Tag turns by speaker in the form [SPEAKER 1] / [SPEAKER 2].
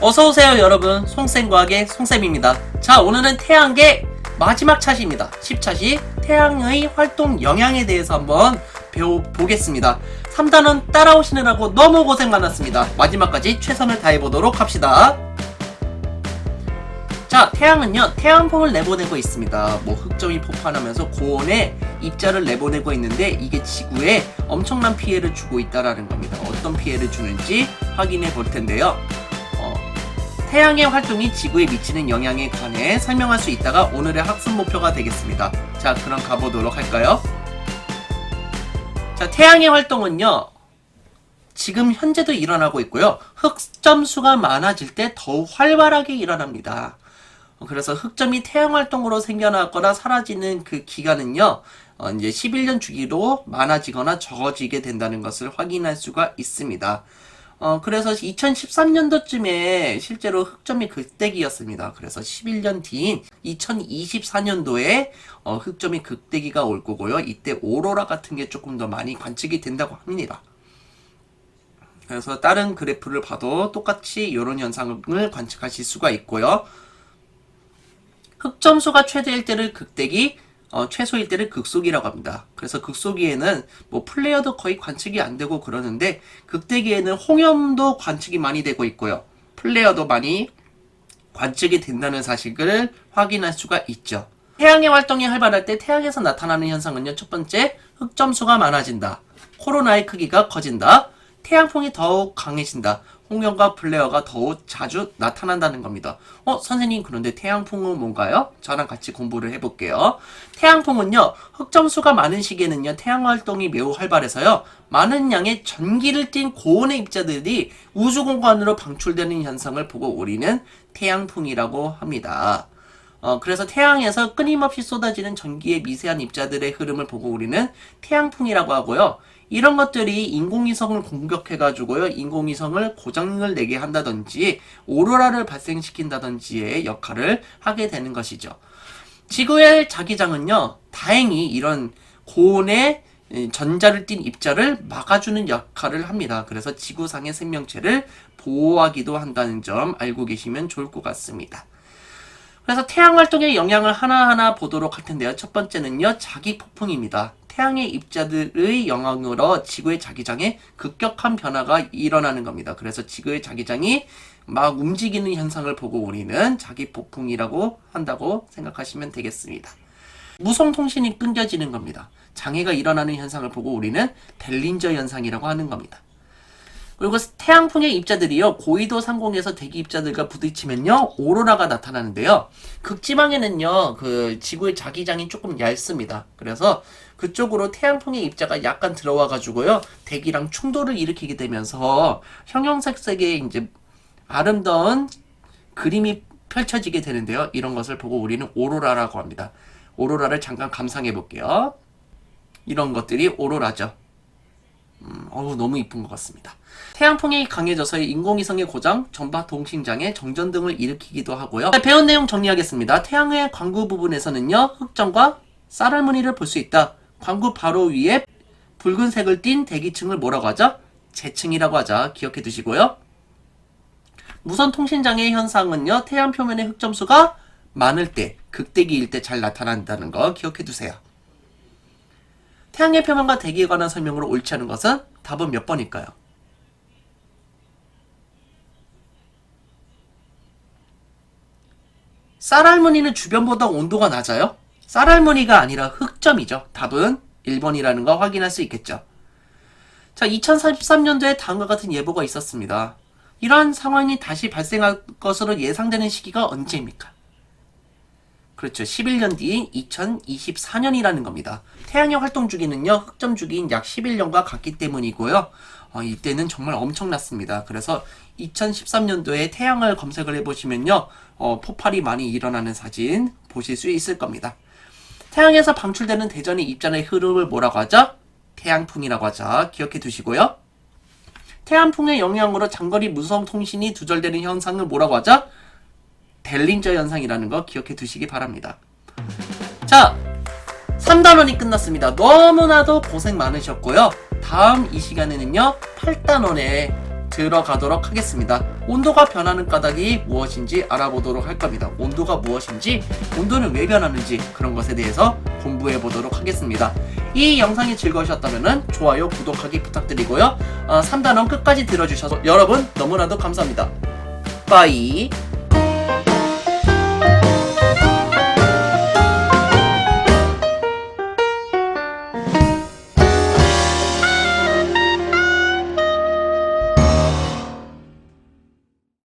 [SPEAKER 1] 어서오세요 여러분. 송쌤과학의 송쌤입니다. 자 오늘은 태양계 마지막 차시입니다. 10차시 태양의 활동 영향에 대해서 한번 배워보겠습니다. 3단원 따라오시느라고 너무 고생 많았습니다. 마지막까지 최선을 다해보도록 합시다. 자 태양은요 태양풍을 내보내고 있습니다. 뭐 흑점이 폭발하면서 고온의 입자를 내보내고 있는데 이게 지구에 엄청난 피해를 주고 있다라는 겁니다. 어떤 피해를 주는지 확인해 볼 텐데요. 어, 태양의 활동이 지구에 미치는 영향에 관해 설명할 수 있다가 오늘의 학습 목표가 되겠습니다 자 그럼 가보도록 할까요 자 태양의 활동은요 지금 현재도 일어나고 있고요. 흑점수가 많아질 때 더욱 활발하게 일어납니다. 어, 그래서 흑점이 태양 활동으로 생겨나거나 사라지는 그 기간은요, 어, 이제 11년 주기로 많아지거나 적어지게 된다는 것을 확인할 수가 있습니다. 어, 그래서 2013년도쯤에 실제로 흑점이 극대기였습니다. 그래서 11년 뒤인 2024년도에 어, 흑점이 극대기가 올 거고요. 이때 오로라 같은 게 조금 더 많이 관측이 된다고 합니다. 그래서 다른 그래프를 봐도 똑같이 이런 현상을 관측하실 수가 있고요. 흑점수가 최대일 때를 극대기, 어, 최소일 때를 극속이라고 합니다. 그래서 극속기에는 뭐 플레이어도 거의 관측이 안 되고 그러는데 극대기에는 홍염도 관측이 많이 되고 있고요. 플레이어도 많이 관측이 된다는 사실을 확인할 수가 있죠. 태양의 활동이 활발할 때 태양에서 나타나는 현상은요. 첫 번째, 흑점수가 많아진다. 코로나의 크기가 커진다. 태양풍이 더욱 강해진다. 홍영과 플레어가 더욱 자주 나타난다는 겁니다. 어, 선생님, 그런데 태양풍은 뭔가요? 저랑 같이 공부를 해볼게요. 태양풍은요, 흑점수가 많은 시기에는요, 태양 활동이 매우 활발해서요, 많은 양의 전기를 띤 고온의 입자들이 우주 공간으로 방출되는 현상을 보고 우리는 태양풍이라고 합니다. 어, 그래서 태양에서 끊임없이 쏟아지는 전기의 미세한 입자들의 흐름을 보고 우리는 태양풍이라고 하고요. 이런 것들이 인공위성을 공격해가지고요, 인공위성을 고장을 내게 한다든지, 오로라를 발생시킨다든지의 역할을 하게 되는 것이죠. 지구의 자기장은요, 다행히 이런 고온의 전자를 띤 입자를 막아주는 역할을 합니다. 그래서 지구상의 생명체를 보호하기도 한다는 점 알고 계시면 좋을 것 같습니다. 그래서 태양 활동의 영향을 하나하나 보도록 할 텐데요. 첫 번째는요, 자기 폭풍입니다. 태양의 입자들의 영향으로 지구의 자기장에 급격한 변화가 일어나는 겁니다. 그래서 지구의 자기장이 막 움직이는 현상을 보고 우리는 자기 폭풍이라고 한다고 생각하시면 되겠습니다. 무선 통신이 끊겨지는 겁니다. 장애가 일어나는 현상을 보고 우리는 델린저 현상이라고 하는 겁니다. 그리고 태양풍의 입자들이요. 고위도 상공에서 대기 입자들과 부딪히면요. 오로라가 나타나는데요. 극지방에는요. 그 지구의 자기장이 조금 얇습니다. 그래서 그쪽으로 태양풍의 입자가 약간 들어와 가지고요. 대기랑 충돌을 일으키게 되면서 형형색색의 이제 아름다운 그림이 펼쳐지게 되는데요. 이런 것을 보고 우리는 오로라라고 합니다. 오로라를 잠깐 감상해 볼게요. 이런 것들이 오로라죠 음, 어우 너무 이쁜 것 같습니다. 태양풍이 강해져서 인공위성의 고장, 전파 동신장애, 정전 등을 일으키기도 하고요. 네, 배운 내용 정리하겠습니다. 태양의 광구 부분에서는요, 흑점과 쌀할머니를 볼 수 있다. 광구 바로 위에 붉은색을 띤 대기층을 뭐라고 하죠? 재층이라고 하자. 기억해 두시고요. 무선 통신장애 현상은요, 태양 표면의 흑점수가 많을 때, 극대기일 때 잘 나타난다는 거 기억해 두세요. 태양의 표면과 대기에 관한 설명으로 옳지 않은 것은 답은 몇 번일까요? 쌀할머니는 주변보다 온도가 낮아요? 쌀할머니가 아니라 흑점이죠. 답은 1번이라는 거 확인할 수 있겠죠. 자, 2043년도에 다음과 같은 예보가 있었습니다. 이러한 상황이 다시 발생할 것으로 예상되는 시기가 언제입니까? 그렇죠. 11년 뒤인 2024년이라는 겁니다. 태양의 활동 주기는요, 흑점 주기인 약 11년과 같기 때문이고요. 어, 이때는 정말 엄청났습니다. 그래서 2013년도에 태양을 검색을 해보시면요, 어, 폭발이 많이 일어나는 사진 보실 수 있을 겁니다. 태양에서 방출되는 대전의 입자의 흐름을 뭐라고 하죠? 태양풍이라고 하죠. 기억해 두시고요. 태양풍의 영향으로 장거리 무선 통신이 두절되는 현상을 뭐라고 하죠? 델린저 현상이라는 거 기억해 두시기 바랍니다. 자, 3단원이 끝났습니다. 너무나도 고생 많으셨고요. 다음 이 시간에는요, 8단원에 들어가도록 하겠습니다. 온도가 변하는 까닭이 무엇인지 알아보도록 할 겁니다. 온도가 무엇인지, 온도는 왜 변하는지 그런 것에 대해서 공부해 보도록 하겠습니다. 이 영상이 즐거우셨다면 좋아요, 구독하기 부탁드리고요. 어, 3단원 끝까지 들어주셔서 여러분 너무나도 감사합니다. 빠이.